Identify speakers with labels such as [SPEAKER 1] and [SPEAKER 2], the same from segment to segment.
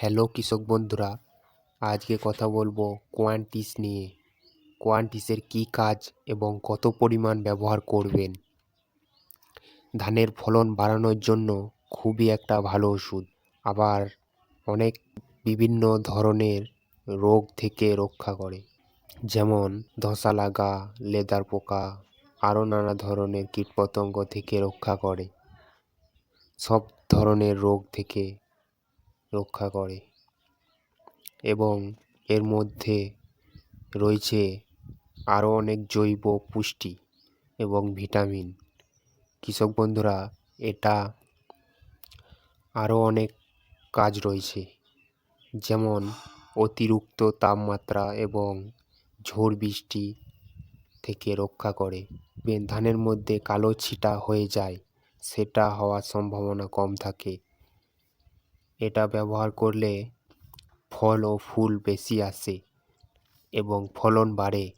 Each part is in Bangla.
[SPEAKER 1] হ্যালো কৃষক বন্ধুরা, আজকে কথা বলব কোয়ান্টিস নিয়ে। কোয়ান্টিসের কী কাজ এবং কত পরিমাণ ব্যবহার করবেন? ধানের ফলন বাড়ানোর জন্য খুবই একটা ভালো ওষুধ। আবার অনেক বিভিন্ন ধরনের রোগ থেকে রক্ষা করে। যেমন ধসা লাগা, লেদার পোকা, আরও নানা ধরনের কীটপতঙ্গ থেকে রক্ষা করে। সব ধরনের রোগ থেকে রক্ষা করে। এবং এর মধ্যে রয়েছে আরও অনেক জৈব পুষ্টি এবং ভিটামিন। কৃষক বন্ধুরা, এটা আরও অনেক কাজ রয়েছে। যেমন অতিরিক্ত তাপমাত্রা এবং ঝড় বৃষ্টি থেকে রক্ষা করে। ধানের মধ্যে কালো ছিটা হয়ে যায়, সেটা হওয়ার সম্ভাবনা কম থাকে। এটা ব্যবহার করলে ফল ও ফুল বেশি আসে এবং ফলন বাড়ে।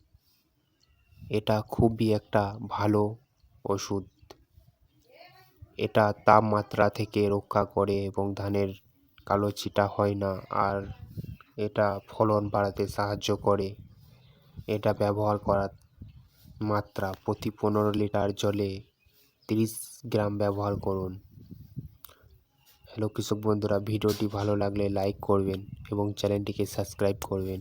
[SPEAKER 1] এটা খুবই একটা ভালো ওষুধ। এটা তাপমাত্রা থেকে রক্ষা করে এবং ধানের কালো ছিটা হয় না আর এটা ফলন বাড়াতে সাহায্য করে। এটা ব্যবহার করার মাত্রা প্রতি পনেরো লিটার জলে তিরিশ গ্রাম ব্যবহার করুন। হ্যালো কৃষক বন্ধুরা ভিডিওটি ভালো লাগলে লাইক করবেন এবং চ্যানেলটিকে সাবস্ক্রাইব করবেন।